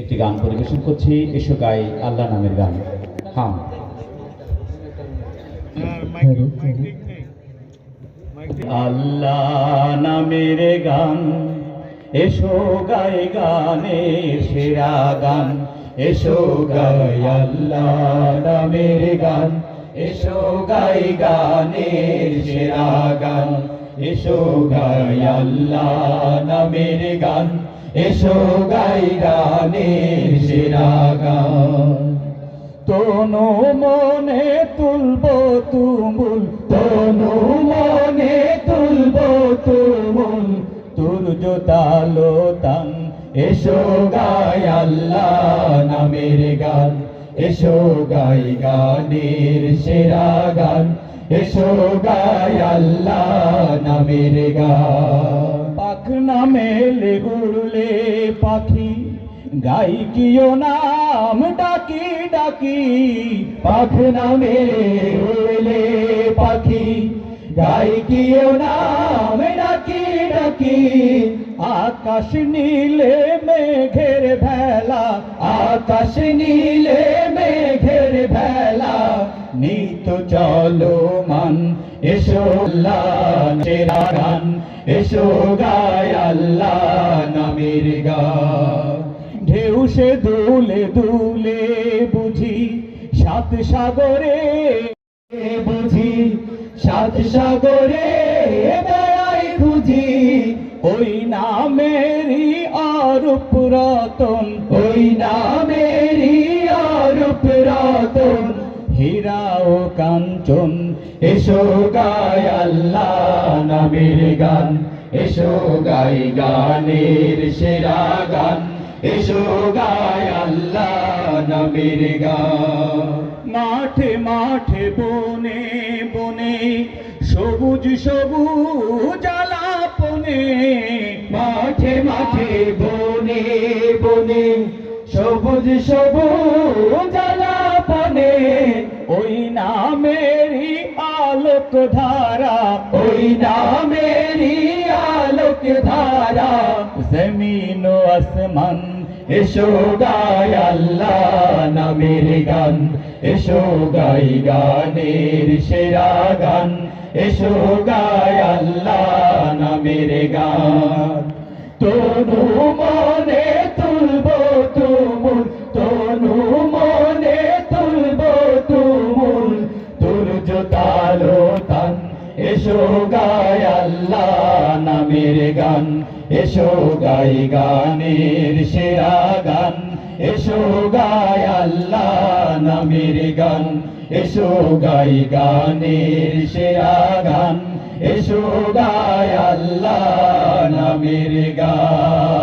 একটি গান পরিবেশন করছি, এসো গাই আল্লাহ নামের গান। হাম। আল্লাহ নামের গান, এসো গাই গানের সেরা গান, এসো গাই আল্লাহ নামের গান, এসো গাই গানের সেরা গান, এসো গাই আল্লাহ নামের গান। এসো গাই গানের সেরা গান। তনু মনে তুলব তুমুল তনু মনে তুলব তুমুল। তুর জোতালো তান এসো গাই আল্লাহ নামের গান। এসো গাই গানের সেরা গান। এসো গাই আল্লাহ নামের গান। নামেলে উড়লে পাখি। গাই কিও নাম, ডাকি ডাকি, পাখ নামে উড়লে পাখি। গাই কিও নাম, ডাকি ডাকি, আকাশ নীলে মেঘের ভেলা, আকাশ নীলে নিত চলো মান। এসো চেরা গান। এসো গায় আল্লাহ নামের গান। ঢেউ সে দুলে দুলে বুঝি, সাত সাগরে বুঝি, সাত সাগরে বেড়াই খুঁজি। ওই নামেরই অরূপ রতন, ওই নামেরই অরূপ রতন। হীরা ও কাঞ্চন এসো গায় আল্লাহ নামের গান এসো গাই গানের সেরা গান এসো গায় আল্লাহ নামের গান। মাঠে মাঠে বনে বনে সবুজ সবুজ আলাপনে মাঠে মাঠে বনে বনে সবুজ সবুজ আলাপনে, ওই নামেরই আলোক ধারা, ওই নামেরই আলোক ধারা। জমিন আসমান, এসো গায় আল্লাহ নামের গান, এসো গাই গানের সেরা গান, এসো গায় আল্লাহ নামের গান। তনু মনে এসো গায় আল্লাহ নামের গান। এসো গাই গানের সেরা গান। এসো গায় আল্লাহ নামের গান। এসো গাই গানের সেরা গান। এসো গায় আল্লাহ নামের গান।